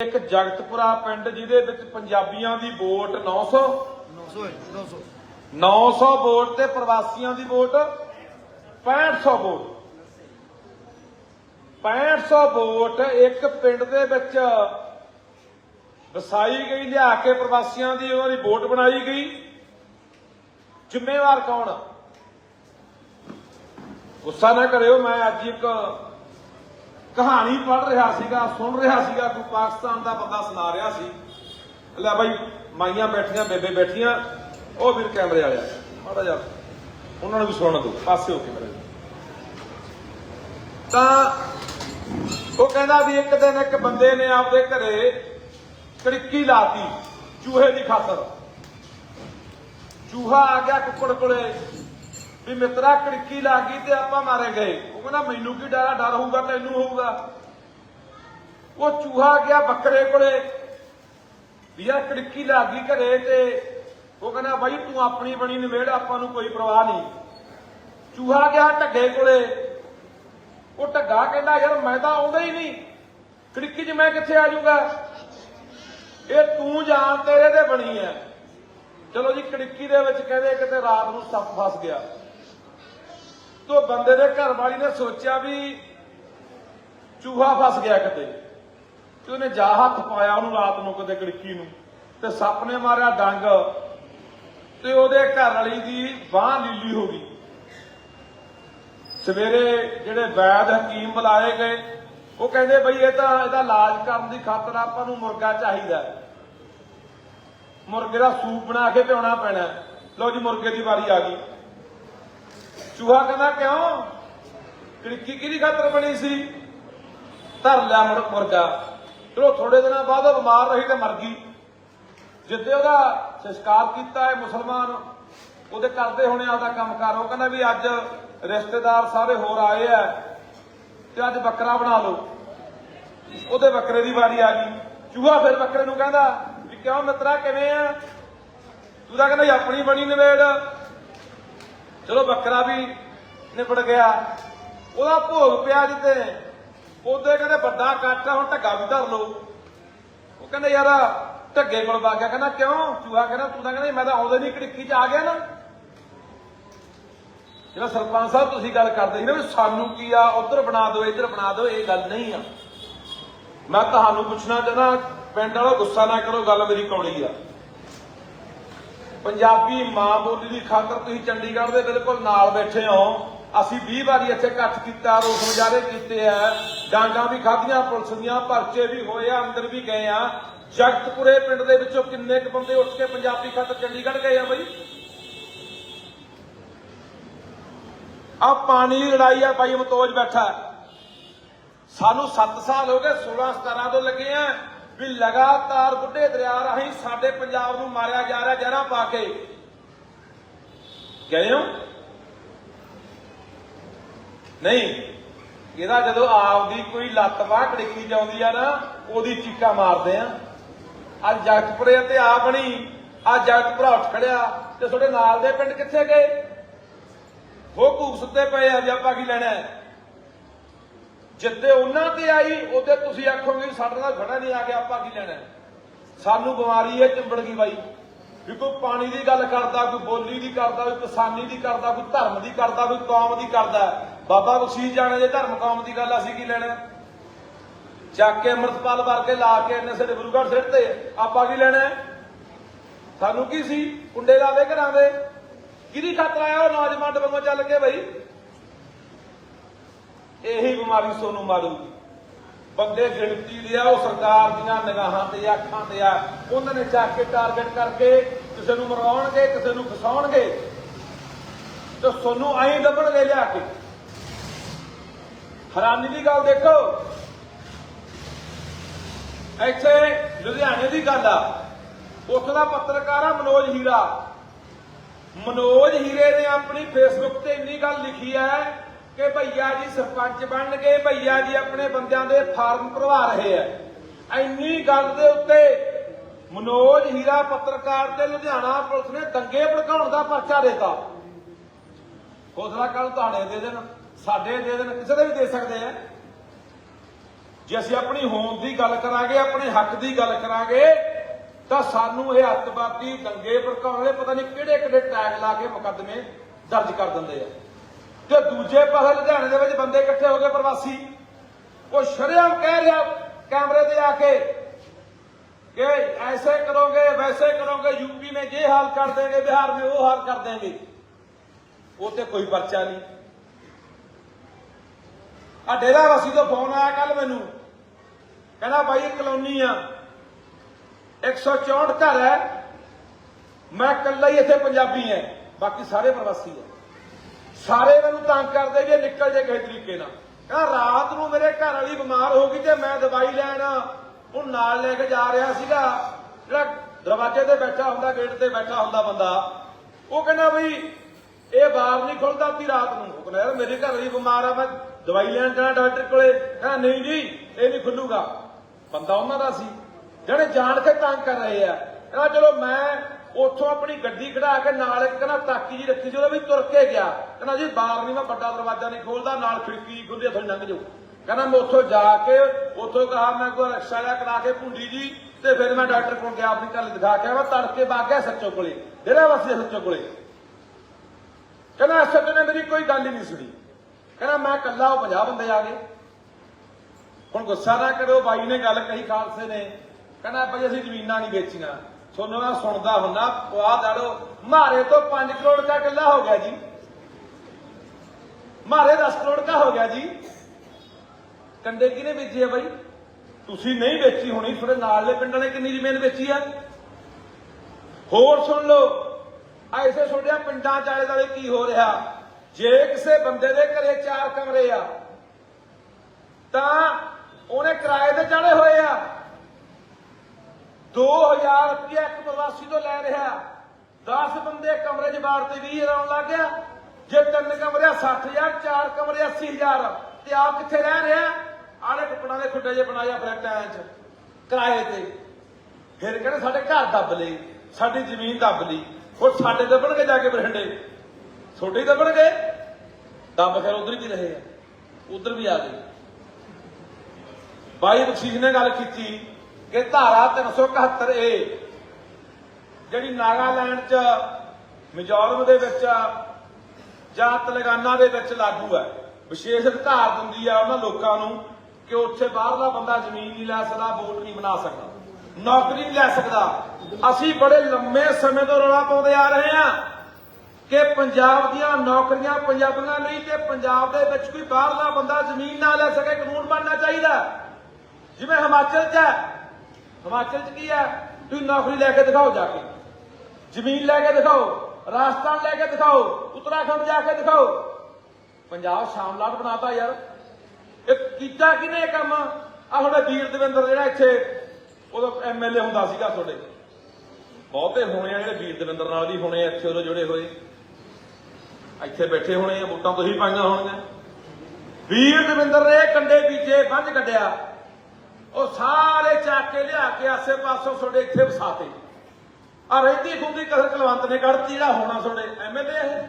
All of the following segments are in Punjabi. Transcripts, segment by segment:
ਇੱਕ ਜਗਤਪੁਰਾ ਪਿੰਡ ਜਿਹਦੇ ਵਿੱਚ ਪੰਜਾਬੀਆਂ ਦੀ ਵੋਟ 900 900 ਹੈ 900 900 ਵੋਟ ਤੇ ਪ੍ਰਵਾਸੀਆਂ ਦੀ ਵੋਟ 6500 ਵੋਟ। 6500 ਵੋਟ ਇੱਕ ਪਿੰਡ ਦੇ ਵਿੱਚ ਵਸਾਈ ਗਈ ਲਿਆ ਕੇ ਪ੍ਰਵਾਸੀਆਂ ਦੀ ਉਹਨਾਂ ਦੀ ਵੋਟ ਬਣਾਈ ਗਈ। ਜ਼ਿੰਮੇਵਾਰ ਕੌਣ? ਗੁੱਸਾ ਨਾ ਕਰਿਓ ਮੈਂ ਅੱਜ ਇੱਕ ਕਹਾਣੀ ਪੜ ਰਿਹਾ ਸੀਗਾ, ਸੁਣ ਰਿਹਾ ਸੀਗਾ, ਕੋਈ ਪਾਕਿਸਤਾਨ ਦਾ ਬੰਦਾ ਸੁਣਾ ਰਿਹਾ ਸੀ। ਲੈ ਬਾਈ, ਮਾਈਆਂ ਬੈਠੀਆਂ, ਬੇਬੇ ਬੈਠੀਆਂ, ਉਹ ਵੀਰ ਕੈਮਰੇ ਵਾਲਿਆ ਮਾੜਾ ਜਾ ਉਹਨਾਂ ਨੂੰ ਵੀ ਸੁਣਨ ਦਿਓ, ਪਾਸੇ ਹੋ ਕੇ ਮੇਰੇ ਤਾਂ ਉਹ ਕਹਿੰਦਾ ਵੀ ਇੱਕ ਦਿਨ ਇੱਕ ਬੰਦੇ ਨੇ ਆਪਦੇ ਘਰੇ ਕੜਿੱਕੀ ਲਾਤੀ ਚੂਹੇ ਦੀ ਖਾਤਰ। ਚੂਹਾ ਆ ਗਿਆ ਕੁੱਕੜ ਕੋਲੇ। ਵੀ ਮਿੱਤਰਾ ਕੜਿੱਕੀ ਲੱਗ ਗਈ ਤੇ ਆਪਾਂ ਮਾਰੇ ਗਏ। ਉਹ ਕਹਿੰਦਾ, ਮੈਨੂੰ ਕੀ ਡਰਾ ਡਰ ਹੋਊਗਾ ਤੈਨੂੰ ਹੋਊਗਾ। ਉਹ ਚੂਹਾ ਗਿਆ ਬੱਕਰੇ ਕੋਲੇ। ਵੀ ਯਾਰ ਕੜਿੱਕੀ ਲੱਗ ਗਈ ਘਰੇ ਤੇ ਉਹ ਕਹਿੰਦਾ, ਬਾਈ, ਤੂੰ ਆਪਣੀ ਬਣੀ ਨਿਮੇੜ, ਆਪਾਂ ਨੂੰ ਕੋਈ ਪਰਵਾਹ ਨਹੀਂ। ਚੂਹਾ ਗਿਆ ਢੱਗੇ ਕੋਲੇ। ਉਹ ਢੱਗਾ ਕਹਿੰਦਾ, ਯਾਰ, ਮੈਂ ਤਾਂ ਆਉਂਦਾ ਹੀ ਨਹੀਂ। ਕੜਿੱਕੀ 'ਚ ਮੈਂ ਕਿੱਥੇ ਆ ਜਾਊਗਾ? ਇਹ ਤੂੰ ਜਾਣ ਤੇਰੇ ਤੇ ਬਣੀ ਐ। ਚਲੋ ਜੀ, ਕੜਿੱਕੀ ਦੇ ਵਿੱਚ ਕਹਿੰਦੇ ਕਿਤੇ ਰਾਤ ਨੂੰ ਸੱਪ ਫਸ ਗਿਆ। ਤੋ ਬੰਦੇ ਦੇ ਘਰ ਵਾਲੀ ਨੇ ਸੋਚਿਆ ਵੀ ਚੂਹਾ ਫਸ ਗਿਆ ਕਿਤੇ। ਤੇ ਉਹਨੇ ਜਾ ਹੱਥ ਪਾਇਆ ਉਹਨੂੰ ਰਾਤ ਨੂੰ ਕਿਤੇ ਕੜਿੱਕੀ ਨੂੰ। ਤੇ ਸੱਪ ਨੇ ਮਾਰਿਆ ਡੰਗ। ਤੇ ਉਹਦੇ ਘਰ ਵਾਲੀ ਦੀ ਬਾਹ ਲੀਲੀ ਹੋ ਗਈ। ਸਵੇਰੇ ਜਿਹੜੇ ਵੈਦ ਹਕੀਮ ਬੁਲਾਏ ਗਏ, ਉਹ ਕਹਿੰਦੇ ਬਈ ਇਹ ਤਾਂ ਇਹਦਾ ਇਲਾਜ ਕਰਨ ਦੀ ਖਾਤਰ ਆਪਾਂ ਨੂੰ ਮੁਰਗਾ ਚਾਹੀਦਾ ਮੁਰਗੇ ਦਾ ਸੂਪ ਬਣਾ ਕੇ ਪਿਉਣਾ ਪੈਣਾ ਲਓ ਜੀ, ਮੁਰਗੇ ਦੀ ਵਾਰੀ ਆ ਗਈ। ਚੂਹਾ ਕਹਿੰਦਾ, ਕਿਉਂ? ਕਿੜਕੀ ਕਿਹਦੀ ਖਾਤਰ ਬਣੀ ਸੀ? ਧਰ ਲਿਆ ਮੁਰ ਮੁਰਗਾ। ਚਲੋ ਥੋੜੇ ਦਿਨਾਂ ਬਾਅਦ ਉਹ ਬਿਮਾਰ ਰਹੀ ਤੇ ਮਰ ਗਈ। ਜਿੱਦੇ ਉਹਦਾ ਸੰਸਕਾਰ ਕੀਤਾ ਹੈ ਮੁਸਲਮਾਨ, ਉਹਦੇ ਕਰਦੇ ਹੋਣੇ ਆਪਦਾ ਕੰਮ ਕਰ ਉਹ ਕਹਿੰਦਾ ਵੀ ਅੱਜ ਰਿਸ਼ਤੇਦਾਰ ਸਾਰੇ ਹੋਰ ਆਏ ਆ ਤੇ ਅੱਜ ਬੱਕਰਾ ਬਣਾ ਲਓ। ਉਹਦੇ ਬੱਕਰੇ ਦੀ ਵਾਰੀ ਆ ਗਈ। ਚੂਹਾ ਫਿਰ ਬੱਕਰੇ ਨੂੰ ਕਹਿੰਦਾ ਵੀ ਕਿਉਂ ਮਿੱਤਰਾ ਕਿਵੇਂ ਆ? ਤੂੰ ਤਾਂ ਕਹਿੰਦਾ, ਆਪਣੀ ਬਣੀ ਨਵੇੜ। ਚਲੋ ਬੱਕਰਾ ਵੀ ਨਿਬੜ ਗਿਆ। ਉਹਦਾ ਭੋਗ ਪਿਆ ਜਿੱਤੇ ਉਹਦੇ ਕਹਿੰਦੇ ਵੱਡਾ ਕੱਟ ਆ, ਹੁਣ ਢੱਗਾ ਵੀ ਧਰ ਲਓ। ਉਹ ਕਹਿੰਦੇ ਯਾਰ ਢੱਗੇ ਕੋਲ ਵਗ ਗਿਆ। ਕਹਿੰਦਾ ਕਿਉਂ? ਚੂਹਾ ਕਹਿੰਦਾ ਤੂੰ ਤਾਂ ਕਹਿੰਦਾ ਮੈਂ ਤਾਂ ਆਉਂਦੇ ਨਹੀਂ ਕੜਿੱਕੀ ਚ ਆ ਗਿਆ ਨਾ। ਜਿਹੜਾ ਸਰਪੰਚ ਸਾਹਿਬ ਤੁਸੀਂ ਗੱਲ ਕਰਦੇ ਸੀ ਨਾ ਵੀ ਸਾਨੂੰ ਕੀ ਆ ਉਧਰ ਬਣਾ ਦਿਓ ਇੱਧਰ ਬਣਾ ਦਿਓ ਇਹ ਗੱਲ ਨਹੀਂ ਆ। ਮੈਂ ਤੁਹਾਨੂੰ ਪੁੱਛਣਾ ਚਾਹਨਾ ਪਿੰਡ ਵਾਲੋ ਗੁੱਸਾ ਨਾ ਕਰੋ ਗੱਲ ਮੇਰੀ ਕੌੜੀ ਆ। ਪੰਜਾਬੀ ਮਾਂ ਬੋਲੀ ਦੀ ਖਾਤਰ ਤੁਸੀਂ ਚੰਡੀਗੜ੍ਹ ਦੇ ਬਿਲਕੁਲ ਨਾਲ ਬੈਠੇ ਹੋ। ਅਸੀਂ 20 ਵਾਰੀ ਇੱਥੇ ਇਕੱਠ ਕੀਤਾ, ਰੋਸ ਮੁਜ਼ਾਹਰੇ ਕੀਤੇ ਆ। ਡਾਂਗਾਂ ਵੀ ਖਾਧੀਆਂ, ਪੁਲਿਸ ਦੀਆਂ, ਪਰਚੇ ਵੀ ਹੋਏ ਆ, ਅੰਦਰ ਵੀ ਗਏ ਆ। ਜਗਤਪੁਰੇ ਪਿੰਡ ਦੇ ਵਿੱਚੋਂ ਕਿੰਨੇ ਕੁ ਬੰਦੇ ਉੱਠ ਕੇ ਪੰਜਾਬੀ ਖਾਤਰ ਚੰਡੀਗੜ੍ਹ ਗਏ ਆ ਬਈ? ਆ ਪਾਣੀ ਦੀ ਲੜਾਈ ਆ ਭਾਈ ਮਤੋਜ ਬੈਠਾ। ਸਾਨੂੰ 7 ਸਾਲ ਹੋ ਗਏ 16 17 ਤੋਂ ਲੱਗੇ ਆ। ਵੀ ਲਗਾਤਾਰ ਬੁੱਢੇ ਦਰਿਆ ਰਾਹੀਂ ਸਾਡੇ ਪੰਜਾਬ ਨੂੰ ਮਾਰਿਆ ਜਾ ਰਿਹਾ, ਜ਼ਹਿਰਾਂ ਪਾ ਕੇ। ਗਏ ਹੋ? ਨਹੀਂ। ਇਹਦਾ ਜਦੋਂ ਆਪਦੀ ਕੋਈ ਲੱਤ ਬਾਹ ਕੜਿੱਕੀ ਜਾਂਦੀ ਆ ਨਾ, ਉਹਦੀ ਚੀਕਾ ਮਾਰਦੇ ਆ। ਅੱਜ ਜਗਤਪੁਰੇ ਤੇ ਆ ਬਣੀ ਆ ਜਗਤਪੁਰਾ ਉੱਠ ਖੜਿਆ ਤੇ ਤੁਹਾਡੇ ਨਾਲ ਦੇ ਪਿੰਡ ਕਿੱਥੇ ਗਏ? ਉਹ ਭੂਖ ਸੁੱਤੇ ਪਏ ਆ ਵੀ ਆਪਾਂ ਕੀ ਲੈਣਾ ਹੈ ਉਹਨਾਂ ਤੇ ਆਈ, ਉਹਦੇ ਤੁਸੀਂ ਆਖੋਗੇ ਸਾਡੇ ਨਾਲ ਖੜਾ ਨਹੀਂ ਆ ਕੇ ਆਪਾਂ ਕੀ ਲੈਣਾ ਸਾਨੂੰ ਬਿਮਾਰੀ ਹੈ ਚਿੰਬੜ ਗਈ ਬਾਈ। ਵੀ ਕੋਈ ਪਾਣੀ ਦੀ ਗੱਲ ਕਰਦਾ, ਕੋਈ ਬੋਲੀ ਦੀ ਕਰਦਾ, ਕੋਈ ਕਿਸਾਨੀ ਦੀ ਕਰਦਾ, ਕੋਈ ਧਰਮ ਦੀ ਕਰਦਾ, ਕੋਈ ਕੌਮ ਦੀ ਕਰਦਾ ਬਾਬਾ ਵਸੀਰ ਜਾਣੇ ਜੇ ਧਰਮ ਕੌਮ ਦੀ ਗੱਲ ਅਸੀਂ ਕੀ ਲੈਣਾ ਹੈ? ਚੱਕ ਕੇ ਅੰਮ੍ਰਿਤਪਾਲ ਵਰਗੇ ਲਾ ਕੇ ਇੰਨੇ ਸਾਡੇ ਗੁਰੂਗੜ੍ਹ ਸਿੱਟਦੇ ਆਪਾਂ ਕੀ ਲੈਣਾ ਸਾਨੂੰ ਕੀ ਸੀ? ਕੁੰਡੇ ਲਾਵੇ ਘਰਾਂ ਦੇ ਕਿਹਦੀ ਖਾਤਰ ਆਇਆ ਉਹ ਨੌਜਵਾਨ ਡਬੰਗੋ ਚੱਲ ਕੇ ਬਈ? ਇਹੀ ਬਿਮਾਰੀ ਸੋਨੂੰ ਮਾਰੂਗੀ। ਬੰਦੇ ਗਿਣਤੀ ਦੇ ਆ, ਉਹ ਸਰਕਾਰ ਦੀਆਂ ਨਿਗਾਹਾਂ ਤੇ ਅੱਖਾਂ ਤੇ ਆ। ਉਹਨਾਂ ਨੇ ਚੱਕ ਕੇ ਟਾਰਗੇਟ ਕਰਕੇ ਕਿਸੇ ਨੂੰ ਮਰਵਾਉਣਗੇ ਕਿਸੇ ਨੂੰ ਫਸਾਉਣਗੇ। ਤੇ ਸੋਨੂੰ ਆਈ ਲੱਭਣਗੇ ਲਿਆ ਕੇ। ਹੈਰਾਨੀ ਦੀ ਗੱਲ ਦੇਖੋ। ਇੱਥੇ ਲੁਧਿਆਣੇ ਦੀ ਗੱਲ ਆ। ਉੱਥੋਂ ਦਾ ਪੱਤਰਕਾਰ ਆ ਮਨੋਜ ਹੀਰਾ। ਮਨੋਜ ਹੀਰੇ ਨੇ ਆਪਣੀ ਫੇਸਬੁੱਕ ਤੇ ਇੰਨੀ ਗੱਲ ਲਿਖੀ ਹੈ ਕਿ ਭਈਆ ਜੀ ਸਰਪੰਚ ਬਣ ਗਏ ਭਈਆ ਜੀ ਆਪਣੇ ਬੰਦਿਆਂ ਦੇ ਫਾਰਮ ਭਰਵਾ ਰਹੇ ਆ। ਇੰਨੀ ਗੱਲ ਦੇ ਉੱਤੇ ਮਨੋਜ ਹੀਰਾ ਪੱਤਰਕਾਰ ਤੇ ਲੁਧਿਆਣਾ ਪੁਲਿਸ ਨੇ ਦੰਗੇ ਭੜਕਾਉਣ ਦਾ ਪਰਚਾ ਦਿੱਤਾ। ਹੌਸਲਾ ਕੱਲ ਤੁਹਾਡੇ ਦੇ ਦੇਣ, ਸਾਡੇ ਦੇ ਦੇਣ, ਕਿਸੇ ਦੇ ਵੀ ਦੇ ਸਕਦੇ ਆ। ਜੇ ਅਸੀਂ ਆਪਣੀ ਹੋਂਦ ਦੀ ਗੱਲ ਕਰਾਂਗੇ, ਆਪਣੇ ਹੱਕ ਦੀ ਗੱਲ ਕਰਾਂਗੇ, ਤਾਂ ਸਾਨੂੰ ਇਹ ਅੱਤਵਾਦੀ ਦੰਗੇ ਭੜਕਾਉਣ ਵਾਲੇ ਪਤਾ ਨਹੀਂ ਕਿਹੜੇ ਕਿਹੜੇ ਟੈਗ ਲਾ ਕੇ ਮੁਕੱਦਮੇ ਦਰਜ ਕਰ ਦਿੰਦੇ ਆ। ਤੇ ਦੂਜੇ ਪਾਸੇ ਲੁਧਿਆਣੇ ਦੇ ਵਿੱਚ ਬੰਦੇ ਇਕੱਠੇ ਹੋ ਗਏ ਪ੍ਰਵਾਸੀ। ਉਹ ਸ਼ਰਿਆਮ ਕਹਿ ਰਿਹਾ ਕੈਮਰੇ ਤੇ ਆ ਕੇ ਕਿ ਐਸੇ ਕਰੋਗੇ, ਵੈਸੇ ਕਰੋਗੇ ਯੂਪੀ ਨੇ ਜੇ ਹਾਲ ਕਰ ਦੇਗੇ ਬਿਹਾਰ ਨੇ ਉਹ ਹਾਲ ਕਰ ਦੇਗੇ ਉਹ ਤੇ ਕੋਈ ਪਰਚਾ ਨਹੀਂ। ਆ ਡੇਰਾ ਵਾਸੀ ਤੋਂ ਫੋਨ ਆਇਆ ਕੱਲ ਮੈਨੂੰ। ਕਹਿੰਦਾ ਬਾਈ ਕਲੋਨੀ ਆ। 164 ਘਰ ਹੈ। ਮੈਂ ਇਕੱਲਾ ਹੀ ਇੱਥੇ ਪੰਜਾਬੀ ਐ ਬਾਕੀ ਸਾਰੇ ਪ੍ਰਵਾਸੀ ਐ ਸਾਰੇ ਮੈਨੂੰ ਤੰਗ ਕਰਦੇ ਵੀ ਨਿਕਲ ਜੇ ਕਿਸੇ ਤਰੀਕੇ ਨਾਲ। ਕਹਿੰਦਾ ਰਾਤ ਨੂੰ ਮੇਰੇ ਘਰ ਵਾਲੀ ਬਿਮਾਰ ਹੋ ਗਈ ਤੇ ਮੈਂ ਦਵਾਈ ਲੈਣ ਉਹ ਨਾਲ ਲੈ ਕੇ ਜਾ ਰਿਹਾ ਸੀਗਾ। ਜਿਹੜਾ ਦਰਵਾਜ਼ੇ ਤੇ ਬੈਠਾ ਹੁੰਦਾ, ਗੇਟ ਤੇ ਬੈਠਾ ਹੁੰਦਾ ਬੰਦਾ, ਉਹ ਕਹਿੰਦਾ ਬਈ ਇਹ ਬਾਹਰ ਨਹੀਂ ਖੁੱਲਦਾ ਤੀ ਰਾਤ ਨੂੰ। ਉਹ ਕਹਿੰਦਾ ਯਾਰ ਮੇਰੇ ਘਰ ਵਾਲੀ ਬਿਮਾਰ ਆ, ਮੈਂ ਦਵਾਈ ਲੈਣ ਜਾਣਾ ਡਾਕਟਰ ਕੋਲੇ। ਕਹਿੰਦਾ ਨਹੀਂ ਜੀ, ਇਹ ਨਹੀਂ ਖੁੱਲੂਗਾ। ਬੰਦਾ ਉਹਨਾਂ ਦਾ ਸੀ। ਜਿਹੜੇ ਜਾਣ ਕੇ ਤੰਗ ਕਰ ਰਹੇ ਆ, ਕਹਿੰਦਾ ਚਲੋ ਮੈਂ ਉੱਥੋਂ ਆਪਣੀ ਗੱਡੀ ਕਢਾ ਕੇ ਨਾਲ ਇੱਕ ਕਹਿੰਦਾ ਤਾਕੀ ਜੀ ਰੱਖੀ ਸੀ, ਉਹਦਾ ਵੀ ਤੁਰ ਕੇ ਗਿਆ। ਕਹਿੰਦਾ ਜੀ ਬਾਹਰ ਨਹੀਂ ਮੈਂ ਵੱਡਾ ਦਰਵਾਜ਼ਾ ਨਹੀਂ ਖੋਲਦਾ, ਨਾਲ ਖਿੜਕੀ ਖੁੱਲੀ ਉੱਥੋਂ ਲੰਘ ਜਾਓ। ਕਹਿੰਦਾ ਮੈਂ ਉੱਥੋਂ ਜਾ ਕੇ, ਉੱਥੋਂ ਕਹਾ ਮੈਂ ਕੋਈ ਰਕਸ਼ਾ ਲਿਆ ਕਰਾ ਕੇ ਭੁੰਡੀ ਜੀ, ਤੇ ਫਿਰ ਮੈਂ ਡਾਕਟਰ ਕੋਲ ਗਿਆ, ਆਪਣੀ ਘਰ ਦਿਖਾ ਕੇ ਮੈਂ ਤੜਕੇ ਵਗ ਗਿਆ ਸੱਚੋ ਕੋਲੇ, ਡੇਰਾ ਵਾਸੀ ਸੱਚੋ ਕੋਲੇ। ਕਹਿੰਦਾ ਸੱਚ ਨੇ ਮੇਰੀ ਕੋਈ ਗੱਲ ਹੀ ਨਹੀਂ ਸੁਣੀ। ਕਹਿੰਦਾ ਮੈਂ ਇਕੱਲਾ, ਉਹ 50 ਬੰਦੇ ਆ ਗਏ। ਹੁਣ ਗੁੱਸਾ ਨਾ ਕਰੋ ਬਾਈ ਨੇ ਗੱਲ ਕਹੀ, ਖਾਲਸੇ ਨੇ। ਕਹਿੰਦਾ ਭਾਈ ਅਸੀਂ ਜ਼ਮੀਨਾਂ ਨਹੀਂ ਵੇਚੀਆਂ। ਸੋਨੂੰ ਮੈਂ ਸੁਣਦਾ ਹੁੰਨਾ ਪਵਾ ਦਾੜੋ। ਮਾਰੇ ਤੋਂ 5 ਕਰੋੜ ਦਾ ਕਿੱਲਾ ਹੋ ਗਿਆ ਜੀ। ਮਾਰੇ 10 ਕਰੋੜ ਦਾ ਹੋ ਗਿਆ ਜੀ। ਕੰਡੇ ਕਿਹਨੇ ਵੇਚੀ ਹੈ ਬਾਈ? ਤੁਸੀਂ ਨਹੀਂ ਵੇਚੀ ਹੋਣੀ, ਤੁਹਾਡੇ ਨਾਲਲੇ ਪਿੰਡਾਂ ਨੇ ਕਿੰਨੀ ਜ਼ਮੀਨ ਵੇਚੀ ਆ? ਹੋਰ ਸੁਣ ਲਓ, ਐਸੇ ਛੋੜਿਆ ਪਿੰਡਾਂ ਚਾਲੇ ਦਾ ਕੀ ਹੋ ਰਿਹਾ? ਜੇ ਕਿਸੇ ਬੰਦੇ ਦੇ ਘਰੇ ਚਾਰ ਕਮਰੇ ਆ, ਤਾਂ ਉਹਨੇ ਕਿਰਾਏ ਤੇ ਚੜੇ ਹੋਏ 2000 ਰੁਪਏ ਇੱਕ ਪ੍ਰਵਾਸੀ ਤੋਂ ਲੈ ਰਿਹਾ। 10 ਬੰਦੇ ਕਮਰੇ 'ਚ ਬਾੜ ਤੇ 20000 ਆਉਣ ਲੱਗ ਗਿਆ। ਜੇ ਤਿੰਨ ਕਮਰੇ 60000 ਚਾਰ ਕਮਰੇ 80000 ਤੇ ਆਪ ਕਿੱਥੇ ਰਹਿ ਰਿਹਾ? ਆਲੇ ਕੁੱਪੜਾਂ ਦੇ ਖੁੱਡੇ ਜੇ ਬਣਾਇਆ ਫਲੈਟਾਂ 'ਚ, ਕਿਰਾਏ ਤੇ। ਫਿਰ ਕਹਿੰਦੇ ਸਾਡੇ ਘਰ ਦੱਬ ਲਏ, ਸਾਡੀ ਜ਼ਮੀਨ ਦੱਬ ਲਈ। ਹੁਣ ਸਾਡੇ ਦੱਬਣਗੇ ਜਾ ਕੇ ਬਰਿੰਡੇ ਛੋਟੇ ਦੱਬਣਗੇ? ਦੱਬ ਫਿਰ ਉਧਰ ਵੀ ਰਹੇ ਆ। ਉਧਰ ਵੀ ਆ ਗਏ। ਬਾਈ ਬਖਸ਼ੀਸ਼ ਨੇ ਗੱਲ ਕੀਤੀ। ਕਿ ਧਾਰਾ 371 ਏ, ਜਿਹੜੀ ਨਾਗਾਲੈਂਡ ਚ ਮਿਜ਼ੋਰਮ ਦੇ ਵਿੱਚ ਜਾਂ ਤੇਲੰਗਾਨਾ ਦੇ ਵਿੱਚ ਲਾਗੂ ਹੈ ਵਿਸ਼ੇਸ਼ ਅਧਿਕਾਰ ਦਿੰਦੀ ਆ ਉਹਨਾਂ ਲੋਕਾਂ ਨੂੰ ਕਿ ਉੱਥੇ ਬਾਹਰਲਾ ਬੰਦਾ ਜ਼ਮੀਨ ਨਹੀਂ ਲੈ ਸਕਦਾ, ਵੋਟ ਨਹੀਂ ਬਣਾ ਸਕਦਾ, ਨੌਕਰੀ ਨਹੀਂ ਲੈ ਸਕਦਾ। ਅਸੀਂ ਬੜੇ ਲੰਮੇ ਸਮੇਂ ਤੋਂ ਰੌਲਾ ਪਾਉਂਦੇ ਆ ਰਹੇ ਹਾਂ ਕਿ ਪੰਜਾਬ ਦੀਆਂ ਨੌਕਰੀਆਂ ਪੰਜਾਬੀਆਂ ਲਈ ਤੇ ਪੰਜਾਬ ਦੇ ਵਿੱਚ ਕੋਈ ਬਾਹਰਲਾ ਬੰਦਾ ਜ਼ਮੀਨ ਨਾ ਲੈ ਸਕੇ, ਕਾਨੂੰਨ ਬਣਨਾ ਚਾਹੀਦਾ। ਜਿਵੇਂ ਹਿਮਾਚਲ 'ਚ ਹੈ ਹਿਮਾਚਲ 'ਚ ਕੀ ਹੈ? ਤੁਸੀਂ ਨੌਕਰੀ ਲੈ ਕੇ ਦਿਖਾਓ ਜਾ ਕੇ। ਜ਼ਮੀਨ ਲੈ ਕੇ ਦਿਖਾਓ, ਰਾਜਸਥਾਨ ਲੈ ਕੇ ਦਿਖਾਓ, ਉੱਤਰਾਖੰਡ ਜਾ ਕੇ ਦਿਖਾਓ। ਪੰਜਾਬ ਸ਼ਾਮਲਾਟ ਬਣਾਤਾ ਯਾਰ। ਇਹ ਕੀਤਾ ਕਿਨੇ ਕੰਮ? ਆ ਤੁਹਾਡੇ ਵੀਰ ਦਵਿੰਦਰ ਜਿਹੜਾ ਇੱਥੇ ਉਦੋਂ ਐਮਐਲਏ ਹੁੰਦਾ ਸੀਗਾ ਤੁਹਾਡੇ। ਬਹੁਤੇ ਹੋਣੇ ਆ ਜਿਹੜੇ ਵੀਰ ਦਵਿੰਦਰ ਨਾਲ ਵੀ ਹੋਣੇ ਇੱਥੇ ਉਦੋਂ ਜੁੜੇ ਹੋਏ। ਇੱਥੇ ਬੈਠੇ ਹੋਣੇ ਆ, ਵੋਟਾਂ ਤੁਸੀਂ ਪਾਈਆਂ ਹੋਣਗੀਆਂ। ਵੀਰ ਦਵਿੰਦਰ ਨੇ ਕੰਡੇ ਬੀਜੇ ਬੰਦ ਕੱਢਿਆ। ਉਹ ਸਾਰੇ ਚੱਕ ਕੇ ਲਿਆ ਕੇ ਆਸੇ ਪਾਸੋਂ ਤੁਹਾਡੇ ਇੱਥੇ ਵਸਾਤੇ। ਆ ਰਹਿੰਦੀ ਖੁੰਦੀ ਕਸਰ ਕਲਵੰਤ ਨੇ ਕੱਢਤੀ, ਜਿਹੜਾ ਹੋਣਾ ਤੁਹਾਡੇ ਐਮਐਲਏ ਇਹ।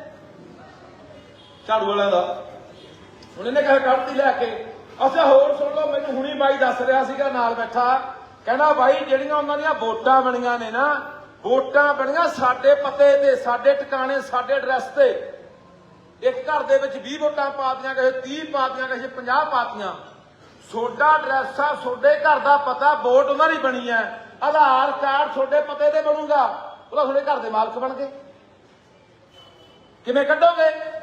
ਝਾੜੂ ਵਾਲਿਆਂ ਦਾ। ਹੁਣ ਇਹਨੇ ਕਹੇ ਕੱਢਤੀ ਲਿਆ ਕੇ। ਅੱਛਾ, ਹੋਰ ਸੁਣ ਲਓ, ਮੈਨੂੰ ਹੁਣੀ ਬਾਈ ਦੱਸ ਰਿਹਾ ਸੀਗਾ, ਨਾਲ ਬੈਠਾ। ਕਹਿੰਦਾ ਬਾਈ, ਜਿਹੜੀਆਂ ਉਹਨਾਂ ਦੀਆਂ ਵੋਟਾਂ ਬਣੀਆਂ ਨੇ ਨਾ, ਵੋਟਾਂ ਬਣੀਆਂ ਸਾਡੇ ਪਤੇ ਤੇ, ਸਾਡੇ ਟਿਕਾਣੇ, ਸਾਡੇ ਐਡਰੈਸ ਤੇ। ਇੱਕ ਘਰ ਦੇ ਵਿੱਚ 20 ਵੋਟਾਂ ਪਾਤੀਆਂ ਕਿਸੇ 30 ਪਾਤੀਆਂ ਕਿਸੇ 50 ਪਾਤੀਆਂ ਤੁਹਾਡਾ ਐਡਰੈਸ ਆ ਤੁਹਾਡੇ ਘਰ ਦਾ ਪਤਾ, ਵੋਟ ਉਹਨਾਂ ਦੀ ਬਣੀ ਹੈ। ਆਧਾਰ ਕਾਰਡ ਤੁਹਾਡੇ ਪਤੇ ਤੇ ਬਣੂਗਾ। ਉਹਦਾ ਤੁਹਾਡੇ ਘਰ ਦੇ ਮਾਲਕ ਬਣ ਗਏ। ਕਿਵੇਂ ਕੱਢੋਗੇ?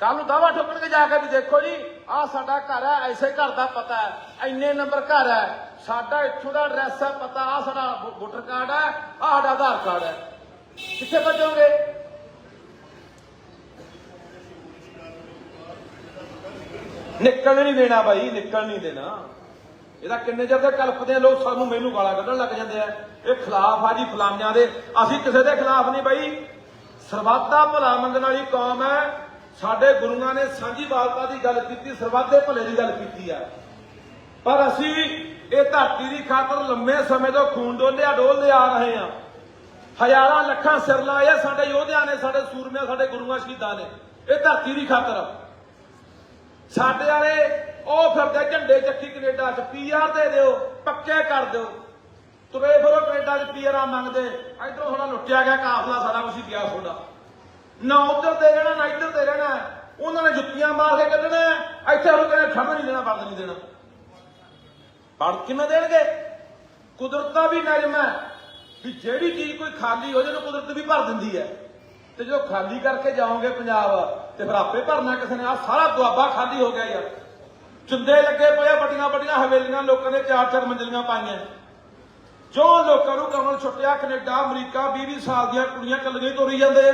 ਕੱਲ ਨੂੰ ਦਾਵਾ ਠੋਕਣਗੇ ਜਾ ਕੇ ਵੀ ਦੇਖੋ ਜੀ, ਆਹ ਸਾਡਾ ਘਰ ਹੈ, ਐਸੇ ਘਰ ਦਾ ਪਤਾ ਹੈ ਇੰਨੇ ਨੰਬਰ ਘਰ ਹੈ। ਸਾਡਾ ਇੱਥੋਂ ਦਾ ਐਡਰੈਸ ਹੈ, ਪਤਾ, ਆਹ ਸਾਡਾ ਵੋਟਰ ਕਾਰਡ ਹੈ, ਆਹ ਸਾਡਾ ਆਧਾਰ ਕਾਰਡ ਹੈ। ਕਿੱਥੇ ਭੱਜੋਗੇ? ਨਿਕਲ ਨਹੀਂ ਦੇਣਾ ਬਾਈ, ਨਿਕਲ ਨਹੀਂ ਦੇਣਾ। ਇਹਦਾ ਕਿੰਨੇ ਚਿਰ ਦੇ ਕਲਪਦੇ ਲੋਕ ਸਾਨੂੰ ਮੈਨੂੰ ਗਾਲਾਂ ਕੱਢਣ ਲੱਗ ਜਾਂਦੇ ਆ। ਇਹ ਖਿਲਾਫ ਆ ਜੀ ਫਲਾਨਿਆਂ ਦੇ। ਅਸੀਂ ਕਿਸੇ ਦੇ ਖਿਲਾਫ ਨਹੀਂ ਬਾਈ। ਸਰਬੱਤ ਭਲਾ ਮੰਗਣ ਵਾਲੀ ਕੌਮ ਹੈ। ਸਾਡੇ ਗੁਰੂਆਂ ਨੇ ਸਾਂਝੀ ਬਾਲਤਾ ਦੀ ਗੱਲ ਕੀਤੀ, ਸਰਬੱਤ ਭਲੇ ਦੀ ਗੱਲ ਕੀਤੀ ਆ। ਪਰ ਅਸੀਂ ਇਹ ਧਰਤੀ ਦੀ ਖਾਤਰ ਲੰਮੇ ਸਮੇਂ ਤੋਂ ਖੂਨ ਡੋਲਿਆ ਡੋਲਦੇ ਆ ਰਹੇ ਹਾਂ ਹਜ਼ਾਰਾਂ ਲੱਖਾਂ ਸਿਰ ਲਾਏ ਸਾਡੇ ਯੋਧਿਆਂ ਨੇ, ਸਾਡੇ ਸੂਰਮਿਆਂ, ਸਾਡੇ ਗੁਰੂਆਂ ਸ਼ਹੀਦਾਂ ਨੇ। ਇਹ ਧਰਤੀ ਦੀ ਖਾਤਰ। ਸਾਡੇ ਵਾਲੇ, ਉਹ ਫਿਰਦੇ ਝੰਡੇ ਚੱਕੀ ਕੈਨੇਡਾ 'ਚ ਪੀਆਰ ਦੇ ਦਿਓ, ਪੱਕੇ ਕਰ ਦਿਓ। ਤੁਰੇ ਫਿਰੋ ਕੈਨੇਡਾ 'ਚ ਪੀਆਰਾਂ ਮੰਗਦੇ। ਇਧਰੋਂ ਥੋੜਾ ਲੁੱਟਿਆ ਗਿਆ, ਕਾਫਲਾ ਸਾਰਾ ਕੁਝ ਹੀ ਗਿਆ ਤੁਹਾਡਾ। ਨਾ ਉਧਰ ਦੇ ਰਹਿਣਾ, ਨਾ ਇੱਧਰ ਦੇ ਰਹਿਣਾ। ਉਹਨਾਂ ਨੇ ਜੁੱਤੀਆਂ ਮਾਰ ਕੇ ਕੱਢਣਾ ਹੈ। ਇੱਥੇ ਉਹ ਕਹਿੰਦੇ ਠੰਡ ਨਹੀਂ ਦੇਣਾ, ਵਰਦ ਨਹੀਂ ਦੇਣਾ। ਪੜ ਕਿਵੇਂ ਦੇਣਗੇ? ਕੁਦਰਤ ਦਾ ਵੀ ਨਿਯਮ ਹੈ ਵੀ ਜਿਹੜੀ ਚੀਜ਼ ਕੋਈ ਖਾਲੀ ਹੋ ਜਾਏ, ਉਹਨੂੰ ਕੁਦਰਤ ਵੀ ਭਰ ਦਿੰਦੀ ਹੈ। ਤੇ ਜੋ ਖਾਲੀ ਕਰਕੇ ਜਾਓਗੇ ਪੰਜਾਬ ਤੇ ਫਿਰ ਆਪੇ ਭਰਨਾ ਕਿਸੇ ਨੇ। ਆ ਸਾਰਾ ਦੁਆਬਾ ਖਾਲੀ ਹੋ ਗਿਆ ਯਾਰ। ਚੁੰਦੇ ਲੱਗੇ ਪਏ ਆ, ਵੱਡੀਆਂ ਵੱਡੀਆਂ ਹਵੇਲੀਆਂ ਲੋਕਾਂ ਨੇ ਚਾਰ ਚਾਰ ਮੰਜ਼ਲੀਆਂ ਪਾਈਆਂ। ਜੋ ਲੋਕਾਂ ਨੂੰ ਕਮਲ ਛੁੱਟਿਆ ਕੈਨੇਡਾ ਅਮਰੀਕਾ 20 20 ਸਾਲ ਦੀਆਂ ਕੁੜੀਆਂ ਕੱਲੀਆਂ ਹੀ ਤੋਰੀ ਜਾਂਦੇ ਆ।